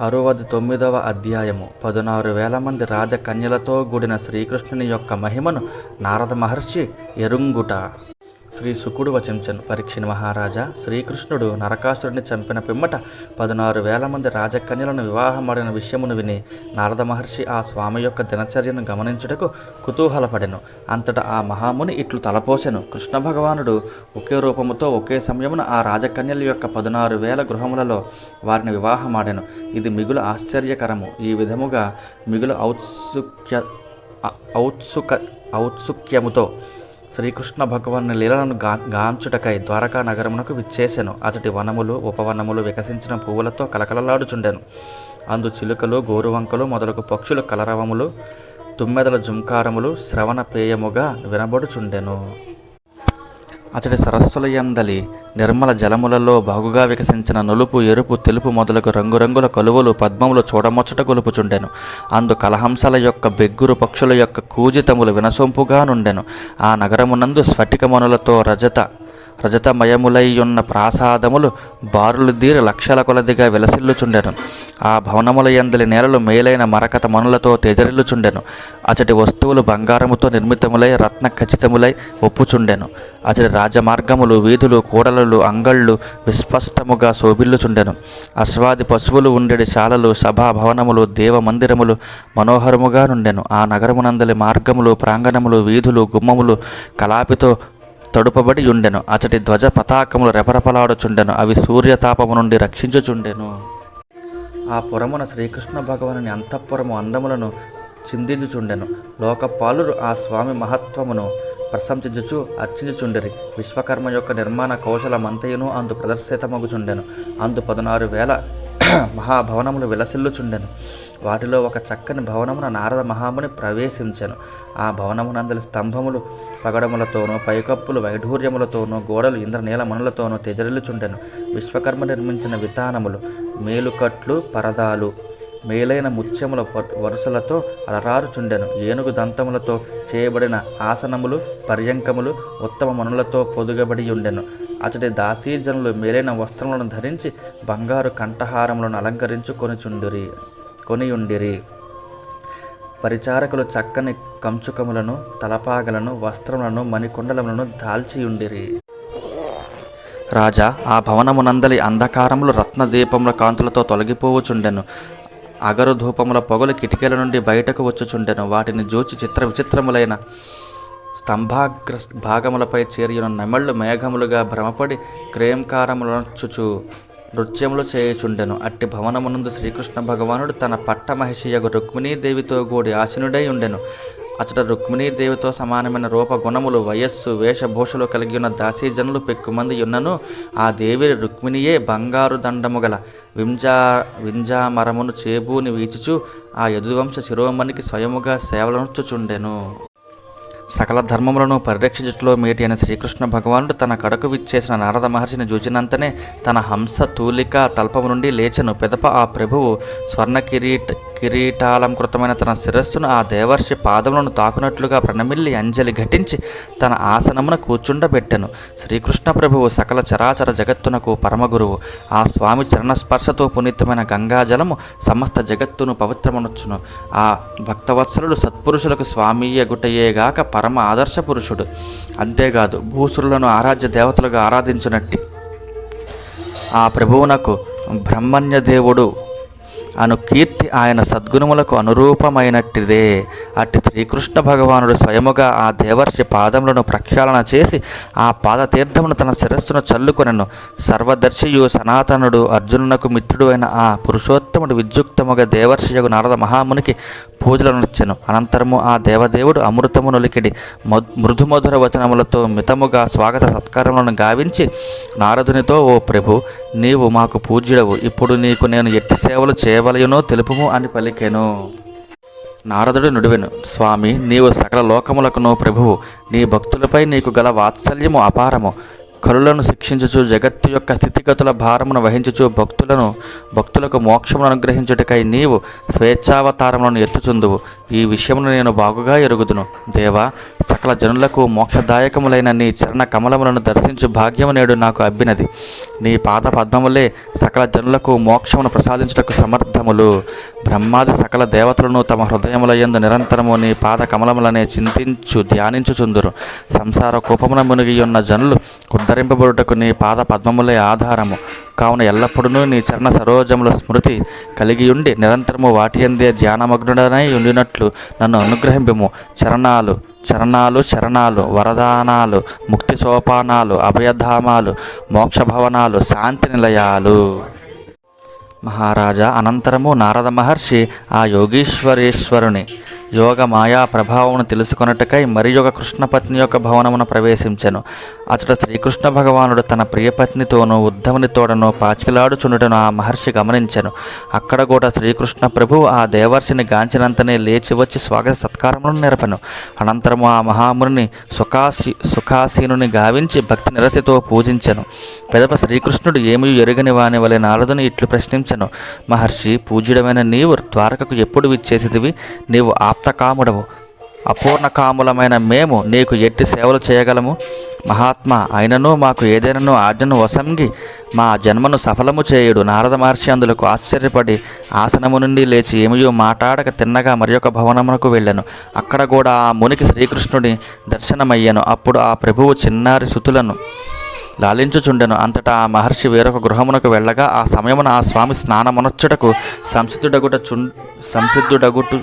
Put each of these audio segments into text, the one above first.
అరవది తొమ్మిదవ అధ్యాయము. పదునారు వేల మంది రాజకన్యలతో కూడిన శ్రీకృష్ణుని యొక్క మహిమను నారద మహర్షి ఎరుంగుట. శ్రీ శుకుడు వచించను. పరీక్షని మహారాజా శ్రీకృష్ణుడు నరకాసురుడిని చంపిన పిమ్మట పదునారు వేల మంది రాజకన్యలను వివాహమాడిన విషయమును విని నారద మహర్షి ఆ స్వామి యొక్క దినచర్యను గమనించుటకు కుతూహలపడెను. అంతటా ఆ మహాముని ఇట్లు తలపోసెను. కృష్ణ భగవానుడు ఒకే రూపముతో ఒకే సమయమున ఆ రాజకన్యల యొక్క పదునారు వేల గృహములలో వారిని వివాహమాడెను. ఇది మిగులు ఆశ్చర్యకరము. ఈ విధముగా మిగులు ఔత్సుక్య ఔత్సుక ఔత్సుక్యముతో శ్రీకృష్ణ భగవాన్ లీలలను గా గాంచుటకై ద్వారకా నగరమునకు విచ్చేసెను. అతటి వనములు ఉపవనములు వికసించిన పువ్వులతో కలకలలాడుచుండెను. అందు చిలుకలు గోరువంకలు మొదలగు పక్షుల కలరవములు తుమ్మెదల జుంకారములు శ్రవణ పేయముగా వినబడుచుండెను. అతడి సరస్సుల యందలి నిర్మల జలములలో బాగుగా వికసించిన నలుపు ఎరుపు తెలుపు మొదలగు రంగురంగుల కలువలు పద్మములు చూడముచ్చట గొలుపుచుండెను. అందు కలహంసల యొక్క బెగ్గురు పక్షుల యొక్క కూజితములు వినసొంపుగా నుండెను ఆ నగరమునందు స్ఫటికమనులతో రజత రజతమయములైయున్న ప్రాసాదములు బారులు దీరి లక్షల కొలదిగా విలసిల్లుచుండెను. ఆ భవనముల యందలి నేలలు మేలైన మరకత మనులతో తేజరిల్లుచుండెను. అచటి వస్తువులు బంగారముతో నిర్మితములై రత్న ఖచ్చితములై ఒప్పుచుండెను. అచటి రాజమార్గములు వీధులు కూడలలు అంగళ్ళు విస్పష్టముగా శోభిల్లుచుండెను. అశ్వాది పశువులు ఉండెడి శాలలు సభా భవనములు దేవ మందిరములు మనోహరముగా నుండెను. ఆ నగరమునందలి మార్గములు ప్రాంగణములు వీధులు గుమ్మములు కలాపితో తడుపబడి ఉండెను అచటి ధ్వజ పతాకములు రెపరెపలాడుచుండెను. అవి సూర్యతాపము నుండి రక్షించుచుండెను. ఆ పురమున శ్రీకృష్ణ భగవానుని అంతఃపురము అందములను చిందించుచుండెను. లోకపాలురు ఆ స్వామి మహత్వమును ప్రశంసించుచు అర్చించుచుండిరి. విశ్వకర్మ యొక్క నిర్మాణ కౌశలమంతయును అందు ప్రదర్శితమగుచుండెను. అందు పదునారు వేల మహాభవనములు విలసిల్లుచుండెను. వాటిలో ఒక చక్కని భవనమున నారద మహాముని ప్రవేశించెను. ఆ భవనమునందలి స్తంభములు పగడములతోనూ పైకప్పులు వైఢూర్యములతోనూ గోడలు ఇంద్రనీలమణులతోనూ తెజరిల్లుచుండెను. విశ్వకర్మ నిర్మించిన వితానములు మేలుకట్లు పరదాలు మేలైన ముత్యముల వ- వరుసలతో అలరారుచుండెను. ఏనుగు దంతములతో చేయబడిన ఆసనములు పర్యంకములు ఉత్తమ మనులతో పొదుగబడి ఉండెను అతడి దాసీజనులు మేలైన వస్త్రములను ధరించి బంగారు కంఠహారములను అలంకరించుకొనిచుండిరి కొనియుండిరి. పరిచారకులు చక్కని కంచుకములను తలపాగలను వస్త్రములను మణికుండలములను దాల్చియుండిరి. రాజా ఆ భవనమునందలి అంధకారములు రత్నదీపముల కాంతులతో తొలగిపోవచుండెను. అగరు ధూపముల పొగలు కిటికీల నుండి బయటకు వచ్చుచుండెను. వాటిని జోచి చిత్ర విచిత్రములైన స్తంభాగ్ర భాగములపై చేరియున్న నెమళ్ళు మేఘములుగా భ్రమపడి క్రేంకారములొచ్చుచు నృత్యములు చేయుచుండెను. అట్టి భవనమునందు శ్రీకృష్ణ భగవానుడు తన పట్టమహిషియగు రుక్మిణీదేవితో కూడి ఆసీనుడై ఉండెను. అచట రుక్మిణీదేవితో సమానమైన రూపగుణములు వయస్సు వేషభూషలు కలిగి ఉన్న దాసీజనులు పెక్కుమంది ఉన్నను ఆ దేవి రుక్మిణియే బంగారు దండము గల వింజా వింజామరమును చేబూని వీచుచు ఆ యదువంశ శిరోమణికి స్వయముగా సేవలనుచుచుండెను. సకల ధర్మములను పరిరక్షించట్లో మేటి అయిన శ్రీకృష్ణ భగవానుడు తన కడకు విచ్చేసిన నారద మహర్షిని చూచినంతనే తన హంస తూలిక తల్పము నుండి లేచను. పెదప ఆ ప్రభువు స్వర్ణ కిరీట కిరీటాలంకృతమైన తన శిరస్సును ఆ దేవర్షి పాదములను తాకునట్లుగా ప్రణమిల్లి అంజలి ఘటించి తన ఆసనమున కూర్చుండబెట్టెను. శ్రీకృష్ణ ప్రభువు సకల చరాచర జగత్తునకు పరమగురువు. ఆ స్వామి చరణస్పర్శతో పునీతమైన గంగాజలము సమస్త జగత్తును పవిత్రమనొచ్చును. ఆ భక్తవత్సలుడు సత్పురుషులకు స్వామీయగుటయేగాక పరమ ఆదర్శ పురుషుడు. అంతేకాదు భూసురులను ఆరాధ్య దేవతలుగా ఆరాధించునట్టి ఆ ప్రభువునకు బ్రహ్మణ్య దేవుడు అను కీర్తి ఆయన సద్గుణములకు అనురూపమైనట్టిదే. అట్టి శ్రీకృష్ణ భగవానుడు స్వయముగా ఆ దేవర్షి పాదములను ప్రక్షాళన చేసి ఆ పాదతీర్థమును తన శిరస్సును చల్లుకొనను. సర్వదర్శియు సనాతనుడు అర్జునునకు మిత్రుడు అయిన ఆ పురుషోత్తముడు విద్యుక్తముగా దేవర్షియగు నారద మహామునికి పూజలను ఇచ్చెను అనంతరము ఆ దేవదేవుడు అమృతము నొలికిడి మృదుమధుర వచనములతో మితముగా స్వాగత సత్కారములను గావించి నారదునితో ఓ ప్రభు నీవు మాకు పూజ్యుడవు. ఇప్పుడు నీకు నేను ఎట్టి సేవలు చేయవలయునో తెలుపుము అని పలికెను. నారదుడు నుడివెను స్వామి నీవు సకల లోకములకును ప్రభువు నీ భక్తులపై నీకు గల వాత్సల్యము అపారము. కరులను శిక్షించుచు జగత్తు యొక్క స్థితిగతుల భారమును వహించుచు భక్తులను భక్తులకు మోక్షమును అనుగ్రహించుటకై నీవు స్వేచ్ఛావతారములను ఎత్తుచుందువు. ఈ విషయమును నేను బాగుగా ఎరుగుదును. దేవా సకల జనులకు మోక్షదాయకములైన నీ చరణ కమలములను దర్శించు భాగ్యము నేడు నాకు అబ్బినది. నీ పాద పద్మములే సకల జనులకు మోక్షమును ప్రసాదించుటకు సమర్థములు. బ్రహ్మాది సకల దేవతలను తమ హృదయములయందు నిరంతరము నీ పాద కమలములనే చింతించు ధ్యానించుచుందురు. సంసార కూపమున మునిగి ఉన్న జనులు ఉద్ధరింపబడుటకు నీ పాద పద్మములే ఆధారము. కావున ఎల్లప్పుడూ నీ చరణ సరోజముల స్మృతి కలిగి ఉండి నిరంతరము వాటి అందే ధ్యానమగ్నుడనై ఉండినట్లు నన్ను అనుగ్రహింపము. చరణాలు చరణాలు శరణాలు వరదానాలు ముక్తి సోపానాలు అభయధామాలు మోక్షభవనాలు శాంతి నిలయాలు. మహారాజా అనంతరము నారద మహర్షి ఆ యోగీశ్వరేశ్వరుని యోగ మాయా ప్రభావమును తెలుసుకొనుటకై మరి ఒక కృష్ణపత్ని యొక్క భవనమున ప్రవేశించెను. అతడు శ్రీకృష్ణ భగవానుడు తన ప్రియపత్నితోనూ ఉద్ధవుని తోడను పాచికలాడుచుండుటను ఆ మహర్షి గమనించెను. అక్కడ కూడా శ్రీకృష్ణ ప్రభువు ఆ దేవర్షిని గాంచినంతనే లేచి వచ్చి స్వాగత సత్కారములను నెరపను. అనంతరము ఆ మహాముని సుఖాసి సుఖాసీనుని గావించి భక్తి నిరతితో పూజించెను. పెదప శ్రీకృష్ణుడు ఏమీ ఎరుగని వాని వలె నారదుని ఇట్లు ప్రశ్నించను. మహర్షి పూజ్యుడమైన నీవు ద్వారకకు ఎప్పుడు విచ్చేసిదివి నీవు ఆప్తకాముడవు. అపూర్ణకాములమైన మేము నీకు ఎట్టి సేవలు చేయగలము? మహాత్మా అయినను మాకు ఏదైనాను ఆజ్ఞను వసంగి మా జన్మను సఫలము చేయుడు. నారద మహర్షి అందులకు ఆశ్చర్యపడి ఆసనము నుండి లేచి ఏమియో మాట్లాడక తిన్నగా మరి ఒక భవనమునకు వెళ్ళాను. అక్కడ కూడా ఆ మునికి శ్రీకృష్ణుడి దర్శనమయ్యాను. అప్పుడు ఆ ప్రభువు చిన్నారి సుతులను లాలించుచుండెను. అంతటా ఆ మహర్షి వేరొక గృహమునకు వెళ్ళగా ఆ సమయమున ఆ స్వామి స్నానమునొచ్చుటకు సంసిద్ధుడగుట చు సంసిద్ధుడగుటు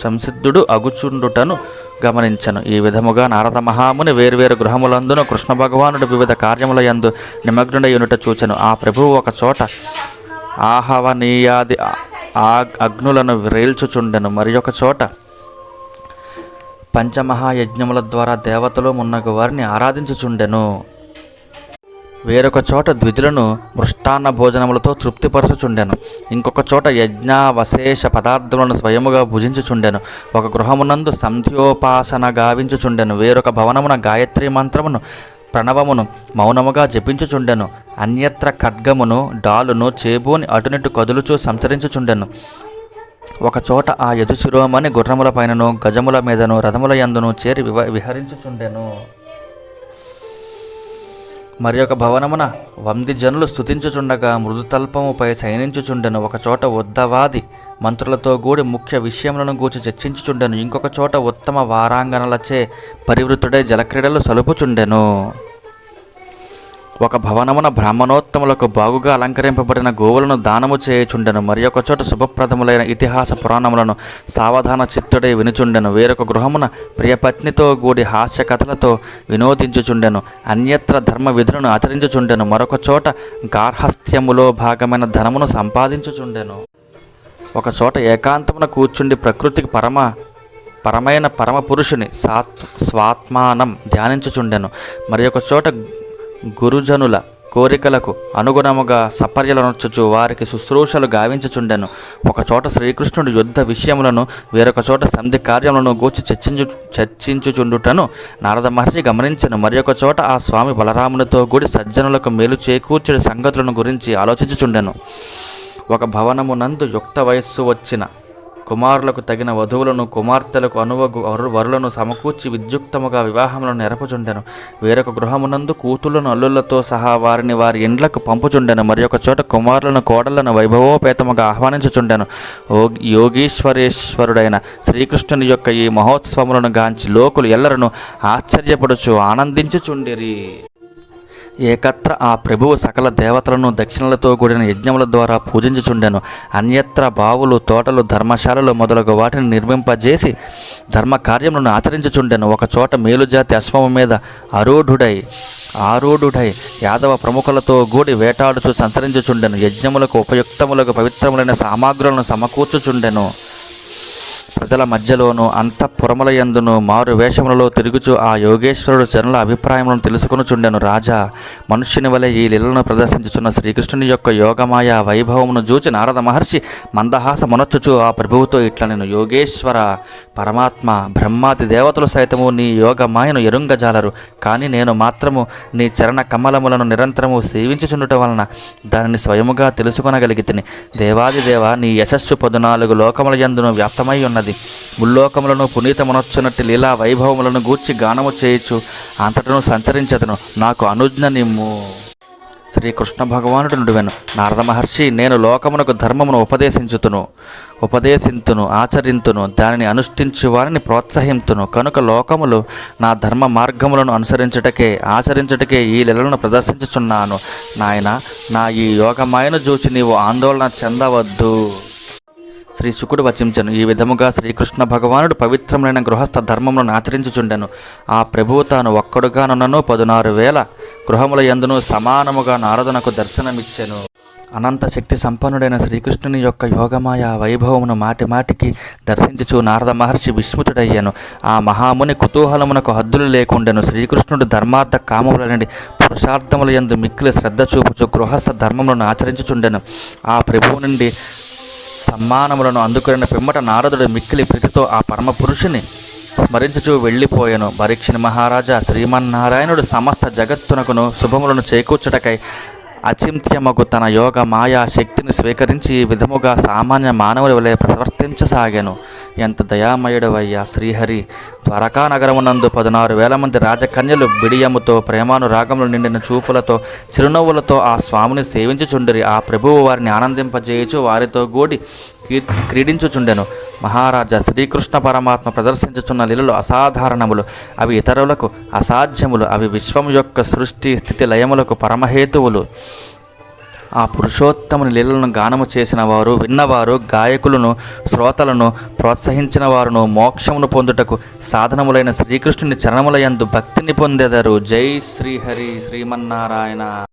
సంసిద్ధుడు అగుచుండుటను గమనించను. ఈ విధముగా నారద మహాముని వేరువేరు గృహములందున కృష్ణ భగవానుడు వివిధ కార్యముల యందు నిమగ్నుడయునుట చూచెను. ఆ ప్రభువు ఒక చోట ఆహవనీయాది ఆ అగ్నులను రేల్చుచుండెను. మరి ఒక చోట పంచమహాయజ్ఞముల ద్వారా దేవతలు మున్నగు వారిని ఆరాధించుచుండెను. వేరొక చోట ద్విజులను మృష్టాన్న భోజనములతో తృప్తిపరచుచుండెను. ఇంకొక చోట యజ్ఞావశేష పదార్థములను స్వయముగా భుజించుచుండెను. ఒక గృహమునందు సంధ్యోపాసన గావించుచుండెను. వేరొక భవనమున గాయత్రి మంత్రమును ప్రణవమును మౌనముగా జపించుచుండెను. అన్యత్ర ఖడ్గమును డాలును చేబూని అటునిటు కదులుచూ సంచరించుచుండెను. ఒక చోట ఆ యదు శిరోమణి గుర్రముల పైనను గజముల మీదను రథముల యందును చేరి వివ విహరించుచుండెను. మరి ఒక భవనమున వంది జనులు స్థుతించుచుండగా మృదుతల్పముపై శయనించుచుండెను. ఒకచోట ఉద్దవాది మంత్రులతో కూడి ముఖ్య విషయములను గూర్చి చర్చించుచుండెను. ఇంకొక చోట ఉత్తమ వారాంగనలచే పరివృతుడై జలక్రీడలు సలుపుచుండెను. ఒక భవనమున బ్రాహ్మణోత్తములకు బాగుగా అలంకరింపబడిన గోవులను దానము చేయుచుండెను. మరి ఒక చోట శుభప్రదములైన ఇతిహాస పురాణములను సావధాన చిత్తుడై వినుచుండెను. వేరొక గృహమున ప్రియపత్నితో కూడి హాస్య కథలతో వినోదించుచుండెను. అన్యత్ర ధర్మ విధులను ఆచరించుచుండెను. మరొక చోట గార్హస్థ్యములో భాగమైన ధనమును సంపాదించుచుండెను. ఒక చోట ఏకాంతమున కూర్చుండి ప్రకృతికి పరమ పరమైన పరమ పురుషుని సాత్ స్వాత్మానం ధ్యానించుచుండెను. మరి ఒక చోట గురుజనుల కోరికలకు అనుగుణముగా సపర్యలనొచ్చుచు వారికి శుశ్రూషలు గావించుచుండెను. ఒక చోట శ్రీకృష్ణుడు యుద్ధ విషయములను వేరొక చోట సంధి కార్యములను గూర్చి చర్చించు చర్చించుచుండుటను నారద మహర్షి గమనించను. మరొక చోట ఆ స్వామి బలరామునితో కూడి సజ్జనులకు మేలు చేకూర్చుడి సంగతులను గురించి ఆలోచించుచుండెను. ఒక భవనమునందు యుక్త వయస్సు వచ్చిన కుమారులకు తగిన వధువులను కుమార్తెలకు అనువగు వరు వరులను సమకూర్చి విద్యుక్తముగా వివాహములను నెరపుచుండెను. వేరొక గృహమునందు కూతుళ్ళను అల్లులతో సహా వారిని వారి ఇండ్లకు పంపుచుండెను. మరి ఒక చోట కుమారులను కోడళ్ళను వైభవోపేతముగా ఆహ్వానించుచుండెను. ఓ యోగీశ్వరేశ్వరుడైన శ్రీకృష్ణుని యొక్క ఈ మహోత్సవములను గాంచి లోకులు ఎల్లరను ఆశ్చర్యపడుచు ఆనందించుచుండిరి. ఏకత్ర ఆ ప్రభువు సకల దేవతలను దక్షిణలతో కూడిన యజ్ఞముల ద్వారా పూజించుచుండెను. అన్యత్ర బావులు తోటలు ధర్మశాలలు మొదలగు వాటిని నిర్మింపజేసి ధర్మ కార్యములను ఆచరించుచుండెను. ఒక చోట మేలుజాతి అశ్వము మీద అరూఢుడై ఆరూఢుడై యాదవ ప్రముఖులతో గూడి వేటాడుచు సంచరించుచుండెను. యజ్ఞములకు ఉపయుక్తములకు పవిత్రములైన సామాగ్రులను సమకూర్చుచుండెను. ప్రజల మధ్యలోనూ అంతఃపురములయందును మారు వేషములలో తిరుగుచు ఆ యోగేశ్వరుడు జనుల అభిప్రాయములను తెలుసుకొనుచుండెను రాజా. మనుష్యుని వలె ఈ లీలను ప్రదర్శించుచున్న శ్రీకృష్ణుని యొక్క యోగమాయ వైభవమును చూచి నారద మహర్షి మందహాస మునొచ్చుచు ఆ ప్రభువుతో ఇట్ల నేను యోగేశ్వర పరమాత్మ బ్రహ్మాది దేవతలు సైతము నీ యోగమాయను ఎరుంగజాలరు. కానీ నేను మాత్రము నీ చరణ కమలములను నిరంతరము సేవించుచుండటం వలన దానిని స్వయముగా తెలుసుకొనగలిగితేని. దేవాది దేవ నీ యశస్సు పదునాలుగు లోకముల యందును వ్యాప్తమై ఉన్నది. ముల్లోకములను పునీతమునొచ్చునట్టి లీలా వైభవములను గూర్చి గానము చేయొచ్చు అంతటను సంచరించదను. నాకు అనుజ్ఞ నిమ్ము. శ్రీకృష్ణ భగవానుడు నుడివెను. నారద మహర్షి నేను లోకమునకు ధర్మమును ఉపదేశించుతును. ఉపదేశింతును ఆచరింతును దానిని అనుష్ఠించు వారిని ప్రోత్సహింతును. కనుక లోకములు నా ధర్మ మార్గములను అనుసరించుటకే ఆచరించుటకే ఈ లీలను ప్రదర్శించుచున్నాను. నాయన నా ఈ యోగమాయను చూచి నీవు ఆందోళన చెందవద్దు. శ్రీ శుకుడు వచించను. ఈ విధముగా శ్రీకృష్ణ భగవానుడు పవిత్రమైన గృహస్థ ధర్మములను ఆచరించుచుండెను. ఆ ప్రభువు తాను ఒక్కడుగానున్నను పదునారు వేల గృహముల యందును సమానముగా నారదునకు దర్శనమిచ్చెను. అనంత శక్తి సంపన్నుడైన శ్రీకృష్ణుని యొక్క యోగమాయ వైభవమును మాటి మాటికి దర్శించుచు నారద మహర్షి విస్మృతుడయ్యాను. ఆ మహాముని కుతూహలమునకు హద్దులు లేకుండెను. శ్రీకృష్ణుడు ధర్మార్థ కామముల నుండి పురుషార్థముల యందు మిక్కిలి శ్రద్ధ చూపుచు గృహస్థ ధర్మములను ఆచరించుచుండెను. ఆ ప్రభువు నుండి సమ్మానములను అందుకున్న పిమ్మట నారదుడు మిక్కిలి ప్రీతితో ఆ పరమ పురుషుని స్మరించుచూ వెళ్ళిపోయాను. పరీక్షణ మహారాజా శ్రీమన్నారాయణుడు సమస్త జగత్తునకును శుభములను చేకూర్చుటకై అచింత్యమగు తన యోగ మాయా శక్తిని స్వీకరించి విధముగా సామాన్య మానవుల వలె ప్రవర్తించసాగాను. ఎంత దయామయుడవయ్యా శ్రీహరి. ద్వారకా నగరమునందు పదనారు వేల మంది రాజకన్యలు బిడియముతో ప్రేమానురాగములు నిండిన చూపులతో చిరునవ్వులతో ఆ స్వామిని సేవించుచుండిరి. ఆ ప్రభువు వారిని ఆనందింపజేయుచు వారితో గూడి కీ- క్రీడించుచుండెను. మహారాజా శ్రీకృష్ణ పరమాత్మ ప్రదర్శించుచున్న లీలలు అసాధారణములు. అవి ఇతరులకు అసాధ్యములు. అవి విశ్వం యొక్క సృష్టి స్థితి లయములకు పరమహేతువులు. ఆ పురుషోత్తముని లీలలను గానము చేసిన వారు విన్నవారు గాయకులను శ్రోతలను ప్రోత్సహించిన వారును మోక్షమును పొందుటకు సాధనములైన శ్రీకృష్ణుని చరణములయందు భక్తిని పొందెదరు. జై శ్రీహరి శ్రీమన్నారాయణ.